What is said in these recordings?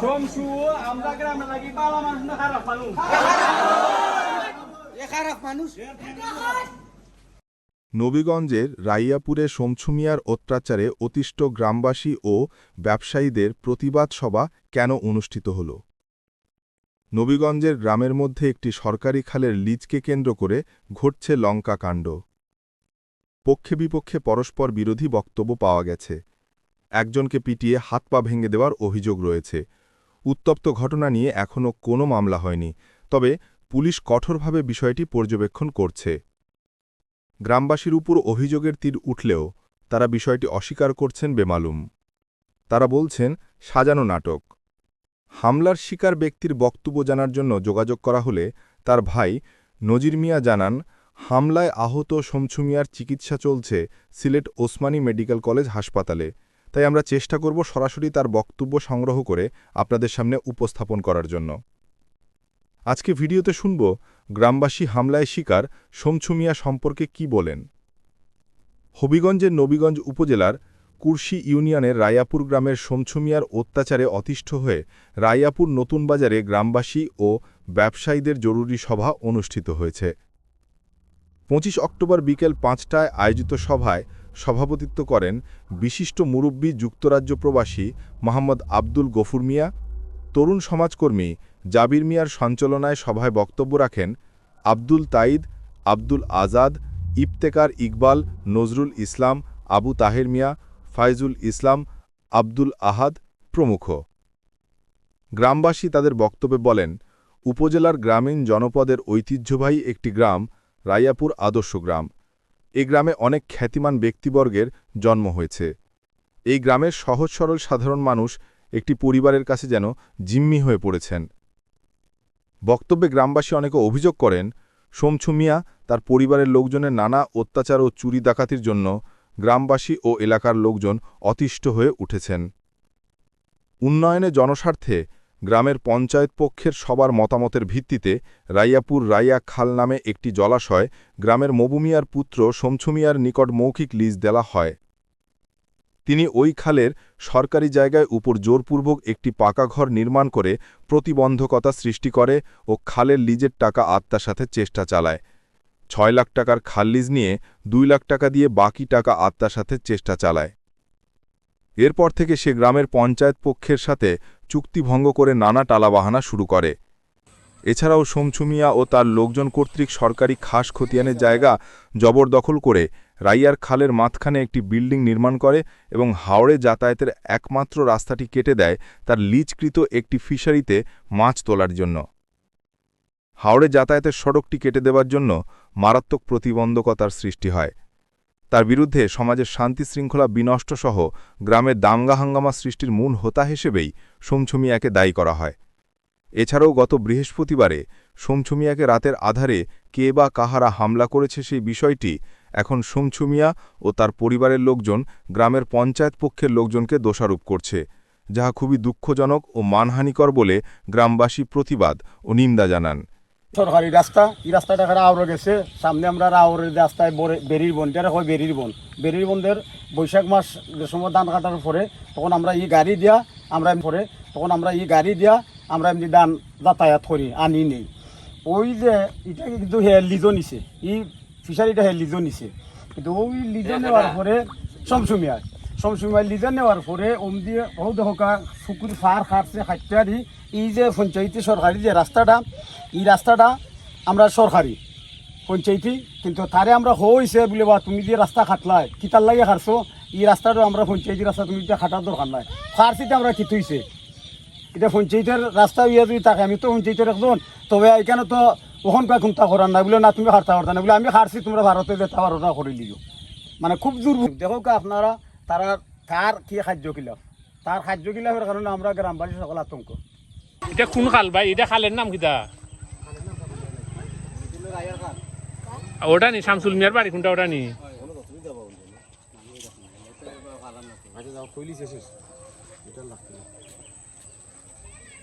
সোমসু আমরা গ্রামে লাগি বালা মানুষ না খারাপ মানুষ নবীগঞ্জের রাইয়াপুরে শমছুমিয়ার অত্যাচারে অতিষ্ঠ গ্রামবাসী ও ব্যবসায়ীদের প্রতিবাদ সভা কেন অনুষ্ঠিত হল? নবীগঞ্জের গ্রামের মধ্যে একটি সরকারি খালের লিজকে কেন্দ্র করে ঘটছে লঙ্কা কাণ্ড। পক্ষে বিপক্ষে পরস্পর বিরোধী বক্তব্য পাওয়া গেছে। একজনকে পিটিয়ে হাত পা ভেঙে দেওয়ার অভিযোগ রয়েছে। উত্তপ্ত ঘটনা নিয়ে এখনও কোনো মামলা হয়নি, তবে পুলিশ কঠোরভাবে বিষয়টি পর্যবেক্ষণ করছে। গ্রামবাসীর উপর অভিযোগের তীর উঠলেও তারা বিষয়টি অস্বীকার করছেন বেমালুম। তারা বলছেন, সাজানো নাটক। হামলার শিকার ব্যক্তির বক্তব্য জানার জন্য যোগাযোগ করা হলে তার ভাই নজির মিয়া জানান, হামলায় আহত শমছু মিয়ার চিকিৎসা চলছে সিলেট ওসমানী মেডিকেল কলেজ হাসপাতালে। তাই আমরা চেষ্টা করব সরাসরি তার বক্তব্য সংগ্রহ করে আপনাদের সামনে উপস্থাপন করার জন্য। আজকে ভিডিওতে শুনব, গ্রামবাসী হামলায় শিকার সোমছুমিয়া সম্পর্কে কি বলেন? হবিগঞ্জের নবীগঞ্জ উপজেলার কুর্শি ইউনিয়নের রায়াপুর গ্রামের সোমছুমিয়ার অত্যাচারে অতিষ্ঠ হয়ে রায়াপুর নতুন বাজারে গ্রামবাসী ও ব্যবসায়ীদের জরুরি সভা অনুষ্ঠিত হয়েছে। পঁচিশ অক্টোবর বিকেল পাঁচটায় আয়োজিত সভায় সভাপতিত্ব করেন বিশিষ্ট মুরব্বী যুক্তরাজ্য প্রবাসী মোহাম্মদ আব্দুল গফুর মিয়া, তরুণ সমাজকর্মী জাবির মিয়ার সঞ্চালনায় সভায় বক্তব্য রাখেন আব্দুল তাইদ, আব্দুল আজাদ, ইফতেকার ইকবাল, নজরুল ইসলাম, আবু তাহের মিয়া, ফাইজুল ইসলাম, আব্দুল আহাদ প্রমুখ। গ্রামবাসী তাদের বক্তব্যে বলেন, উপজেলার গ্রামীণ জনপদের ঐতিহ্যবাহী একটি গ্রাম রাইয়াপুর আদর্শ গ্রাম। এ গ্রামে অনেক খ্যাতিমান ব্যক্তিবর্গের জন্ম হয়েছে। এই গ্রামের সহজ সরল সাধারণ মানুষ একটি পরিবারের কাছে যেন জিম্মি হয়ে পড়েছেন। বক্তব্যে গ্রামবাসী অনেকে অভিযোগ করেন, সোমছু মিয়া তার পরিবারের লোকজনের নানা অত্যাচার ও চুরি ডাকাতির জন্য গ্রামবাসী ও এলাকার লোকজন অতিষ্ঠ হয়ে উঠেছেন। উন্নয়নে জনস্বার্থে গ্রামের পঞ্চায়েত পক্ষের সবার মতামতের ভিত্তিতে রাইয়াপুর রাইয়া খাল নামে একটি জলাশয় গ্রামের মবুমিয়ার পুত্র শমছুমিয়ার নিকট মৌখিক লিজ দেওয়া হয়। তিনি ওই খালের সরকারি জায়গায় উপর জোরপূর্বক একটি পাকা ঘর নির্মাণ করে প্রতিবন্ধকতা সৃষ্টি করে ও খালের লিজের টাকা আত্মার সাথে চেষ্টা চালায়। ছয় লাখ টাকার খাল লিজ নিয়ে দুই লাখ টাকা দিয়ে বাকি টাকা আত্মার সাথে চেষ্টা চালায়। এরপর থেকে সে গ্রামের পঞ্চায়েত পক্ষের সাথে চুক্তিভঙ্গ করে নানা টালাবাহানা শুরু করে। এছাড়াও সোমছুমিয়া ও তার লোকজন কর্তৃক সরকারি খাস খতিয়ানের জায়গা জবরদখল করে রাইয়ার খালের মাঝখানে একটি বিল্ডিং নির্মাণ করে এবং হাওড়ে যাতায়াতের একমাত্র রাস্তাটি কেটে দেয় তার লিজকৃত একটি ফিশারিতে মাছ তোলার জন্য। হাওড়ে যাতায়াতের সড়কটি কেটে দেওয়ার জন্য মারাত্মক প্রতিবন্ধকতার সৃষ্টি হয়। তার বিরুদ্ধে সমাজের শান্তি শৃঙ্খলা বিনষ্ট সহ গ্রামের দাঙ্গা হাঙ্গামা সৃষ্টির মূল হোতা হিসেবেই সোমছুমিয়াকে দায়ী করা হয়। এছাড়াও গত বৃহস্পতিবারে সোমছুমিয়াকে রাতের আধারে কে বা কাহারা হামলা করেছে সেই বিষয়টি এখন সোমছুমিয়া ও তার পরিবারের লোকজন গ্রামের পঞ্চায়েত পক্ষের লোকজনকে দোষারোপ করছে, যাহা খুবই দুঃখজনক ও মানহানিকর বলে গ্রামবাসী প্রতিবাদ ও নিন্দা জানান। সরকারি রাস্তা এই রাস্তাটা খারাপ আউরে গেছে। সামনে আমরা আউরের রাস্তায় বরে- বেরির বন এটা হয় বেরির বন? বেরির বনদের বৈশাখ মাস যে সময় ধান কাটার পরে তখন আমরা এই গাড়ি দিয়া আমরা পরে তখন আমরা এই গাড়ি দিয়া আমরা এমনি ধান যাতায়াত করি আনি নেই। ওই যে এটা কিন্তু হে লিজো নিছে। এই ফিশারিটা হে লিজো নিছে। কিন্তু ওই লিজো নেওয়ার পরে সমসুমিয়ার সমসুমিয়ার লিজো নেওয়ার পরে ওম দিয়ে বহু দেখা ফুকুর ফার খাটছে খাটতে এই যে পঞ্চায়েতি সরকারি যে রাস্তাটা এই রাস্তাটা আমরা সরকারি পঞ্চায়েতি, কিন্তু তারে আমরা হইছে বলে বা তুমি যে রাস্তা খাটলাই কিতার লাগে খাটছো? এই রাস্তাটা আমরা পঞ্চায়েতি রাস্তা তুমি এটা খাটার দরকার নাই। খাটছিতে আমরা কি থইছে? এটা পঞ্চায়েতের রাস্তা ইয়ে যদি থাকে, আমি তো পঞ্চায়েতের একজন, তবে এখানে তো ওখানকার খুঁতা করার নাই বলে, না, তুমি হারতে পারতা না। বলে, আমি হারছি তোমরা ভারতে যেতে পারো না, করে লিও। মানে খুব দুর্ভোগ দেখো কা আপনারা, তারা তার কি খাদ্য কিলাম তার খাদ্য কিলামের কারণে আমরা গ্রামবাসী সকল আতঙ্ক। এটা কোন খাল ভাই? এটা খালের নাম কিতা ওটা নি শামসুল মিয়ার বাড়ি কোনটা ওটা নি?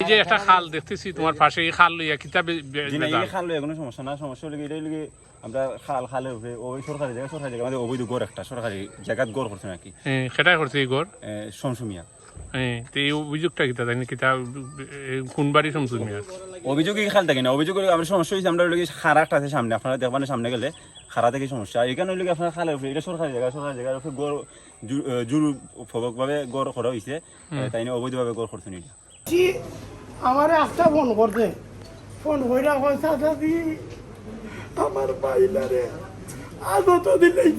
এই যে একটা খাল দেখতেছি তোমার পাশে এই খাল লইয়া লইয়া কোনো সমস্যা না সমস্যা হলে এটাই লিগে আমরা খাল খালে উঠে ওই সরকারি জায়গা সরকারি জায়গা আমাদের অবৈধ গড় একটা সরকারি জায়গাত গড় করছে নাকি? হ্যাঁ, সেটাই করছে এই ঘর সমসুমিয়া হ্যাঁ তো এই অভিযোগটা কিতা জানি কিতা এ, কোন বাড়ি সমসুন অভিযোগ কি খাল থাকে না অভিযোগ আমার সমস্যা হয়েছে আমরা লোক খারা একটা আছে সামনে আপনারা দেখবেন সামনে গেলে খারা থেকে সমস্যা? এখানে লোক আপনার খালের উপরে এটা সরকারি জায়গা সরকারি জায়গার উপরে গড় জোর ভাবে গড় করা হয়েছে তাই নিয়ে অবৈধভাবে গড় করছেন এটা আমার একটা ফোন করছে। ফোন কইরা পয়সা দি আমার বাইলারে আদত দিলেই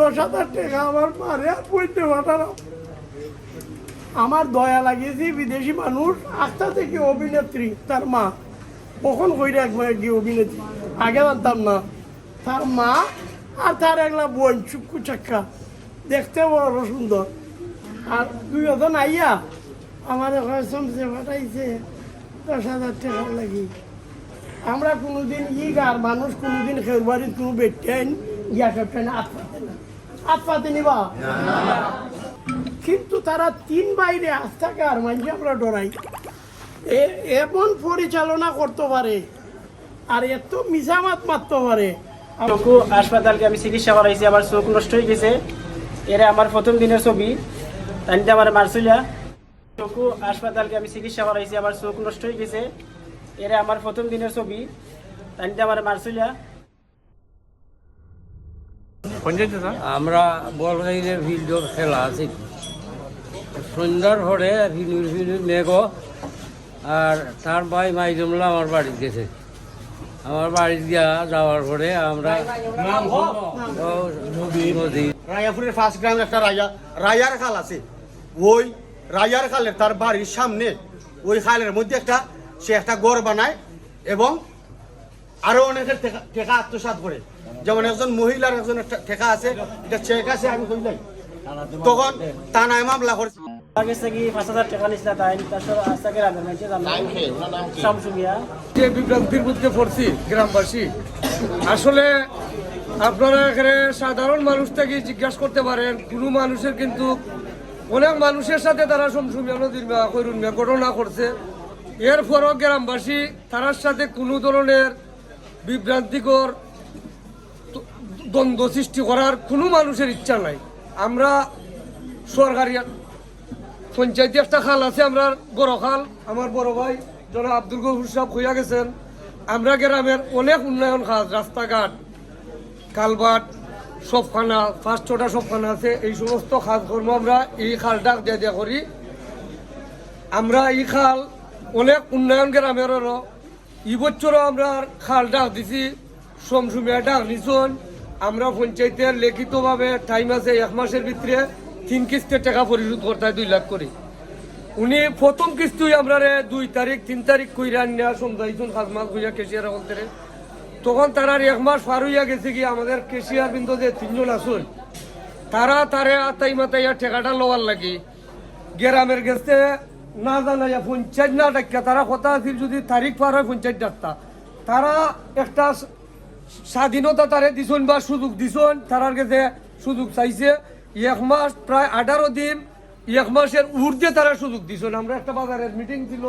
দশ হাজার টাকা, আমার আমার দয়া লাগিয়েছি বিদেশি মানুষ, আস্থা থেকে অভিনেত্রী তার মা। কখন কই রাখব কি অভিনেত্রী? আগে জানতাম না। তার মা আর তার একলা বোন, চুক্কু চাক্কা। দেখতে বড় সুন্দর। আর দুই ওজন আইয়া আমার চমচে ফাটাইছে দশ হাজার টাকা লাগি। আমরা কোনোদিন ই গার মানুষ কোনোদিন খের বাড়ির কোনো বেটেন পাতে না। পাতে নিবা? কিন্তু তারা তিন বাইরে আস্থাকে আর মানছি আমরা ডরাই। এ- এমন পরিচালনা করতে পারে আর এত মিসামাত মারতে পারে। চকু হাসপাতালকে আমি চিকিৎসা করাইছি আমার চোখ নষ্ট হয়ে গেছে। এরা আমার প্রথম দিনের ছবি তাইতে আমার মারছিলা। চকু হাসপাতালকে আমি চিকিৎসা করাইছি আমার চোখ নষ্ট হয়ে গেছে। এরা আমার প্রথম দিনের ছবি তাইতে আমার মারছিলা। পঞ্চায়েত আমরা বলগাইলে ফিল্ডর খেলা আছে। সন্ধ্যার পরে ফিনুর ফিনুর মেঘ আর তার ভাই মাই জমলা আমার বাড়ি গেছে। আমার বাড়ি গিয়া যাওয়ার পরে আমরা নদী। রায়াপুরের ফার্স্ট গ্রামে একটা রাজা রায়ার খাল আছে। ওই রায়ার খালের তার বাড়ির সামনে ওই খালের মধ্যে একটা সে একটা গড় বানায় এবং আরও অনেকের টেকা- আত্মসাৎ করে। যেমন একজন মহিলার একজন ঠেকা আছে এটা চেক আছে আমি কইলাই তখন তানায় মামলা করছে যে বিভ্রান্তির মধ্যে পড়ছি গ্রামবাসী আসলে আপনারা এখানে সাধারণ মানুষ থেকে জিজ্ঞাসা করতে পারেন কোনো মানুষের কিন্তু অনেক মানুষের সাথে তারা সমসুমিয়া নদীর মেয়া ঘটনা করছে এরপরও গ্রামবাসী তারার সাথে কোনো ধরনের বিভ্রান্তিকর দ্বন্দ্ব সৃষ্টি করার কোনো মানুষের ইচ্ছা নাই। আমরা সরকারি পঞ্চায়েতে একটা খাল আছে, আমরা বড় খাল। আমার বড় ভাই জনাব আব্দুল গফুর সাহেব হইয়া গেছেন, আমরা গ্রামের অনেক উন্নয়ন কাজ, রাস্তাঘাট, কালবাট, সবখানা ফার্স্ট ছটা সবখানা আছে, এই সমস্ত কাজকর্ম আমরা এই খালটা দিয়ে দিয়ে করি। আমরা এই খাল অনেক উন্নয়ন গ্রামের হলো এই বছরও আমরা খাল ডাক দিছি, সমসুমিয়া ডাক নিছন আমরা পঞ্চায়েতের লিখিতভাবে টাইম আছে এক মাসের ভিতরে তিন কিস্তির টাকা পরিশোধ করতে হয় দুই লাখ করে। উনি প্রথম কিস্তি আমরা দুই তারিখ, তিন তারিখ কইরা নেওয়া সমঝাইছুন খাজমাল কইয়া কেশিয়ার বলতে তখন তারা এক মাস পার হইয়া গেছে কি আমাদের কেশিয়ার বিন্দু যে তিনজন আসুন, তারা তারে আতাই মাতাইয়া ঠেকাটা লওয়ার লাগি। গ্রামের গেছে, না জানাইয়া পঞ্চায়েত না ডাকিয়া তারা কথা আছিল যদি তারিখ পার হয় পঞ্চায়েত ডাকতা। তারা একটা স্বাধীনতা তারে দিছন বা সুযোগ দিছন তারার কাছে সুযোগ চাইছে, এক মাস প্রায় আঠারো দিন, এক মাসের ঊর্ধ্বে তারা সুযোগ দিছন। আমরা একটা বাজারের মিটিং ছিল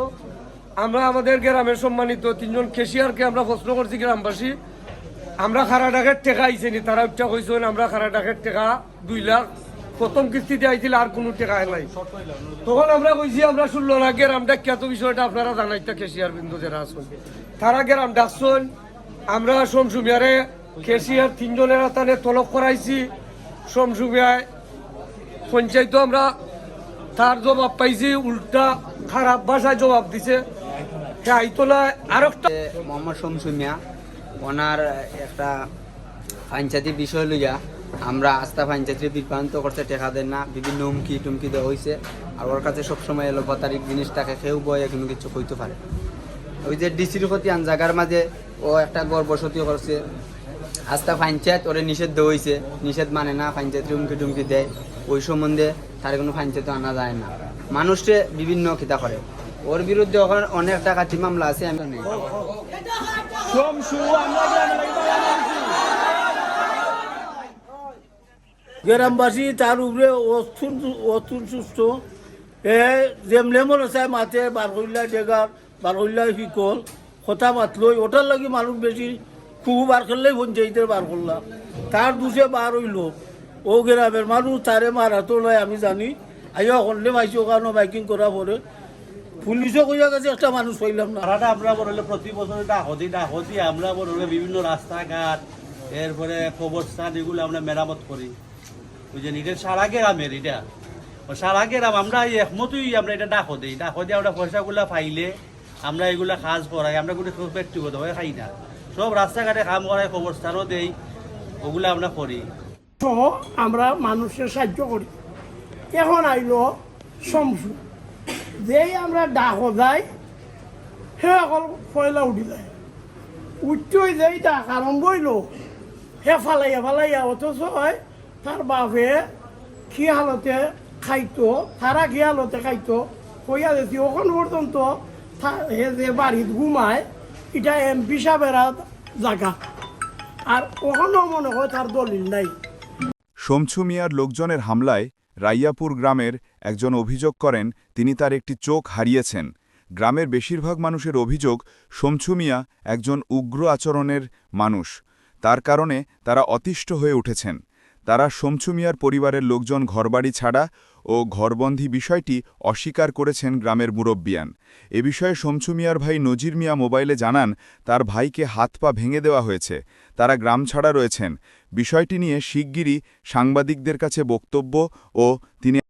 আমরা আমাদের গ্রামের সম্মানিত তিনজন কেশিয়ারকে আমরা প্রশ্ন করছি, গ্রামবাসী, আমরা খারা ডাকের টেকা আইসেনি তারা উঠা কইছেন আমরা খারা ডাকের টেকা দুই লাখ। প্রথম কিস্তিতে আইছিল, আর কোনো টেকা নাই। তখন আমরা কইছি, আমরা শুনলো না গ্রাম ডাকিয়া তো বিষয়টা আপনারা জানাইতা কেশিয়ার বিন্দু যারা আছেন। তারা গ্রাম ডাকছেন আমরা সমসুমিয়ারে কেশিয়ার তিনজনের হাতানে তলব করাইছি। সমসুমিয়ায় পঞ্চায়েত আমরা তার জবাব পাইছি, উল্টা খারাপ ভাষায় জবাব দিছে। আইতলা আর একটা মোহাম্মদ শমসু মিয়া, ওনার একটা পঞ্চায়েতের বিষয় লইয়া আমরা আস্থা পঞ্চায়েতের বিভ্রান্ত করতে টেকা দেন না, বিভিন্ন হুমকি টুমকি দেওয়া হয়েছে আর ওর কাছে সবসময় এলো তারিখ জিনিসটাকে কেউ বয়ে কোনো কিছু কইতে পারে ওই যে ডিসির ক্ষতি আন জায়গার মাঝে ও একটা গর্বসতি করছে। আস্থা পঞ্চায়েত ওরে নিষেধ হয়েছে নিষেধ মানে না পঞ্চায়েত হুমকি টুমকি দেয়। ওই সম্বন্ধে তার কোনো পঞ্চায়েত আনা যায় না। মানুষে বিভিন্ন খিতা করে। ওর বিরুদ্ধে ওখানে অনেক টাকা মামলা আছে, আমি গ্রামবাসী তার উপরে অস্তুন অস্তুন সুস্থ। এ যেমলে মনে চাই মাতে ডেগার বারকল্লা শিকল। কথা মাতলই ওটার লাগি মানুষ বেশি খুব বার করলেই পঞ্চায়েতের বার করলাম। তার দুষে বার হইল। ও গ্রামের মানুষ, তারে মারা তো লয়, আমি জানি। আইয়া করলে পাইছি ওখানে বাইকিং করা পরে। পুলিশও কইয়া গেছে, একটা মানুষ পাইলাম না। ভাড়াটা আমরা প্রতি বছর ডাকতি ডাকতি আমরা বড়লে বিভিন্ন রাস্তাঘাট, এরপরে কবরস্থান, এগুলো আমরা মেরামত করি। বুঝলেন এটা সারা গ্রামের, এটা। সারা গ্রাম, আমরা একমতই, আমরা এটা ডাকো দিই ডাকো দিয়ে আমরা পয়সাগুলা পাইলে আমরা এগুলা কাজ করাই, আমরা কোনো ব্যক্তিগতভাবে খাই না। সব রাস্তাঘাটে কাম করাই, কবরস্থানও দেই, ওগুলো আমরা করি। সহ আমরা মানুষের সাহায্য করি। এখন আইলো শমসু। যেই আমরা ডাকো যাই, সে অকল পয়লা উঠি যায়। উঠতেই যাই ডাক আরম্ভ হইল হে ফালাইয়া ফালাইয়া অথচ তার বাপে কি হালতে খাইতো, তারা কি হালতে খাইতো, কইয়া দিছি ওখান পর্যন্ত হে যে বাড়িত ঘুমায় এটা এমপি সাহেবের জায়গা আর ওখানেও মনে হয় তার দলিল নাই। শমছু মিয়ার লোকজনের হামলায় রাইয়াপুর গ্রামের একজন অভিযোগ করেন, তিনি তার একটি চোখ হারিয়েছেন। গ্রামের বেশিরভাগ মানুষের অভিযোগ, শমছু মিয়া একজন উগ্র আচরণের মানুষ। তার কারণে তারা অতিষ্ঠ হয়ে উঠেছেন। তারা শমছু মিয়ার পরিবারের লোকজন ঘরবাড়ি ছাড়া ও ঘরবন্দি বিষয়টি অস্বীকার করেছেন গ্রামের মুরব্বিয়ান। এ বিষয়ে শমছু মিয়ার ভাই নজির মিয়া মোবাইলে জানান, তার ভাইকে হাত পা ভেঙে দেওয়া হয়েছে। তারা গ্রাম ছাড়া রয়েছেন। বিষয়টি নিয়ে শিগগিরই সাংবাদিকদের কাছে বক্তব্য ও তিনি